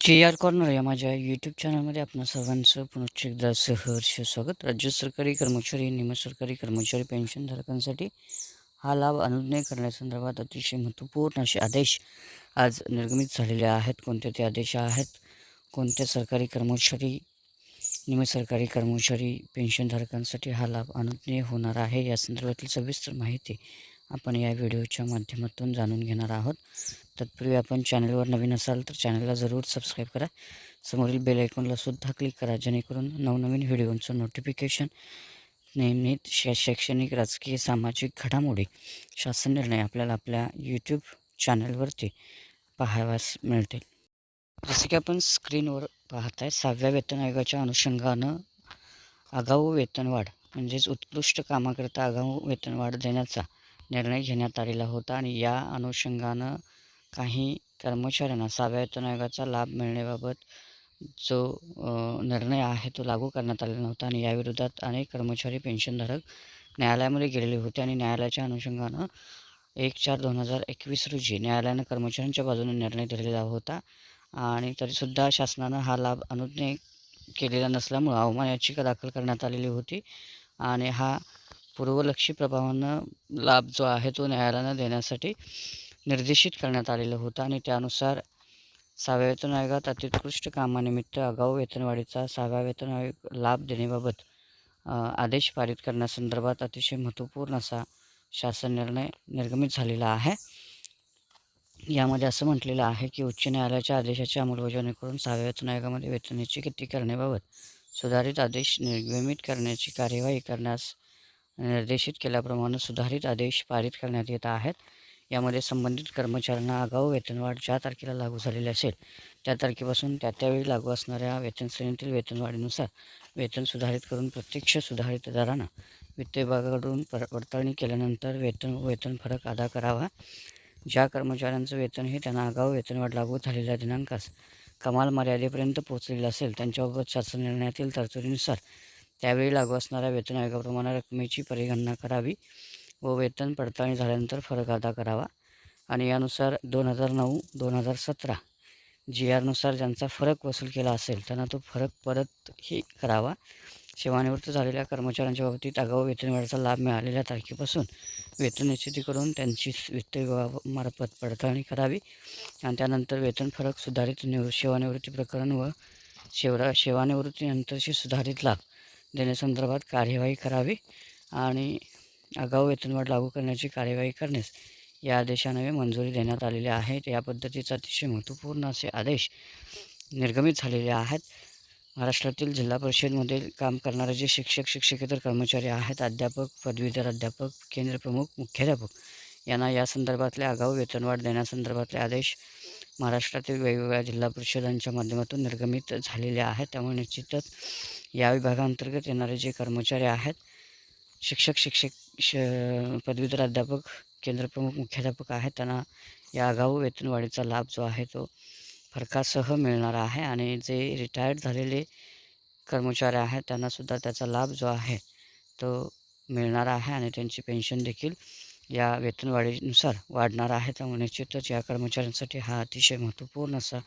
के R corner या माझ्या YouTube चॅनलमध्ये आपणा सर्वांचं पुनश्च एकदा सहर्ष स्वागत. राज्य सरकारी कर्मचारी निमसरकारी कर्मचारी पेन्शनधारकांसाठी हा लाभ अनुज्ञय करण्यासंदर्भात अतिशय महत्त्वपूर्ण असे आदेश आज निर्गमित झालेले आहेत. कोणते ते आदेश आहेत? कोणत्या सरकारी कर्मचारी निमसरकारी कर्मचारी पेन्शनधारकांसाठी हा लाभ अनुज्ञेय होणार आहे? या संदर्भातील सविस्तर माहिती आपण या व्हिडिओच्या माध्यमातून जाणून घेणार आहोत. तत्पूर्वी आपण चॅनलवर नवीन असाल तर चॅनलला जरूर सबस्क्राईब करा. समोरील बेल आयकॉनला सुद्धा क्लिक करा जेणेकरून नवनवीन व्हिडिओंचं नोटिफिकेशन नियमित शै शैक्षणिक राजकीय सामाजिक घडामोडी शासन निर्णय आपल्याला आपल्या यूट्यूब चॅनलवरती पाहाव्यास मिळतील. जसे की आपण स्क्रीनवर पाहत आहे सहाव्या वेतन आयोगाच्या अनुषंगानं आगाऊ वेतनवाढ म्हणजेच उत्कृष्ट कामाकरता आगाऊ वेतनवाढ देण्याचा निर्णय घेण्यात आलेला होता आणि या अनुषंगानं काही कर्मचाऱ्यांना सहाव्या आयोगाचा लाभ मिळण्याबाबत जो निर्णय आहे तो लागू करण्यात आलेला नव्हता आणि याविरोधात अनेक कर्मचारी पेन्शनधारक न्यायालयामध्ये गेलेले होते आणि न्यायालयाच्या अनुषंगानं एक चार दोन हजार एकवीस रोजी न्यायालयानं कर्मचाऱ्यांच्या बाजूने निर्णय दिलेला होता आणि तरीसुद्धा शासनानं हा लाभ अनुज्ञे केलेला नसल्यामुळं अवमान याचिका दाखल करण्यात आलेली होती आणि हा पूर्वलक्षी प्रभावानं लाभ जो आहे तो न्यायालयानं देण्यासाठी निर्देशित करण्यात आलेलं होतं आणि त्यानुसार सहाव्या वेतन आयोगात अत्युत्कृष्ट कामानिमित्त आगाऊ वेतनवाढीचा सहाव्या वेतन आयोग लाभ देण्याबाबत आदेश पारित करण्यासंदर्भात अतिशय महत्त्वपूर्ण असा शासन निर्णय निर्गमित झालेला आहे. यामध्ये असं म्हटलेलं आहे की उच्च न्यायालयाच्या आदेशाची अंमलबजावणी करून सहाव्या वेतन आयोगामध्ये वेतनाची किती करण्याबाबत सुधारित आदेश निर्गमित करण्याची कार्यवाही करण्यास निर्देशित केल्याप्रमाणे सुधारित आदेश पारित करण्यात येत आहेत. यामध्ये संबंधित कर्मचाऱ्यांना आगाऊ वेतनवाढ ज्या तारखेला लागू झालेली असेल त्या तारखेपासून त्या त्यावेळी लागू असणाऱ्या वेतन श्रेणीतील वेतनवाढीनुसार वेतन सुधारित करून प्रत्यक्ष सुधारित दरानं वित्त विभागाकडून पर पडताळणी केल्यानंतर वेतन वेतन फरक अदा करावा. ज्या कर्मचाऱ्यांचं वेतन हे त्यांना आगाऊ वेतनवाढ लागू झालेल्या दिनांकास कमाल मर्यादेपर्यंत पोहोचलेलं असेल त्यांच्याबाबत शासन निर्णयातील तरतुदीनुसार त्यावेळी लागू असणाऱ्या वेतन आयोगाप्रमाणे रकमेची परिगणना करावी. व वेतन पडताळणी झाल्यानंतर फरक अदा करावा. आणि यानुसार दोन हजार नऊ दोन हजार सतरा जी आरनुसार ज्यांचा फरक वसूल केला असेल त्यांना तो फरक परतही करावा. सेवानिवृत्त झालेल्या कर्मचाऱ्यांच्या बाबतीत आगाऊ वेतनवाढीचा लाभ मिळालेल्या तारखेपासून वेतन निश्चिती करून त्यांची वित्त विभागामार्फत पडताळणी करावी. आणि त्यानंतर वेतन फरक सुधारित निव सेवानिवृत्ती प्रकरण व सेवा सेवानिवृत्तीनंतरची सुधारित लाभ देण्यासंदर्भात कार्यवाही करावी. आणि आगाऊ वेतनवाढ लागू करण्याची कार्यवाही करण्यास या आदेशाने मंजुरी देण्यात आलेली आहे. या पद्धतीचा अतिशय महत्त्वपूर्ण असे आदेश निर्गमित झालेले आहेत. महाराष्ट्रातील जिल्हा परिषदमध्ये काम करणारे जे शिक्षक शिक्षकेतर कर्मचारी आहेत अध्यापक पदवीधर अध्यापक केंद्रप्रमुख मुख्याध्यापक यांना या संदर्भातले आगाऊ वेतनवाढ देण्यासंदर्भातले आदेश महाराष्ट्रातील वेगवेगळ्या जिल्हा परिषदांच्या माध्यमातून निर्गमित झालेले आहेत. त्यामुळे निश्चितच या विभागांतर्गत येणारे जे कर्मचारी आहेत शिक्षक शिक्षक श पदवीधर अध्यापक केंद्रप्रमुख मुख्याध्यापक आहेत. त्यांना या आगाऊ वेतनवाढीचा लाभ जो आहे तो फरकासह मिळणार आहे आणि जे रिटायर्ड झालेले कर्मचारी आहेत त्यांनासुद्धा त्याचा लाभ जो आहे तो मिळणार आहे आणि त्यांची पेन्शन देखील या वेतनवाढीनुसार वाढणार आहे. त्यामुळे निश्चितच या कर्मचाऱ्यांसाठी हा अतिशय महत्त्वपूर्ण असा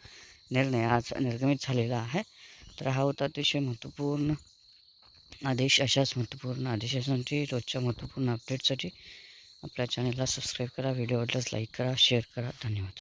निर्णय आज निर्गमित झालेला आहे. तर हा होता अतिशय महत्त्वपूर्ण आदेश अशाच महत्त्वपूर्ण आदेशासाठी रोजच्या महत्त्वपूर्ण अपडेटसाठी आपल्या चॅनलला सबस्क्राईब करा व्हिडिओ आवडल्यास लाईक करा शेअर करा. धन्यवाद.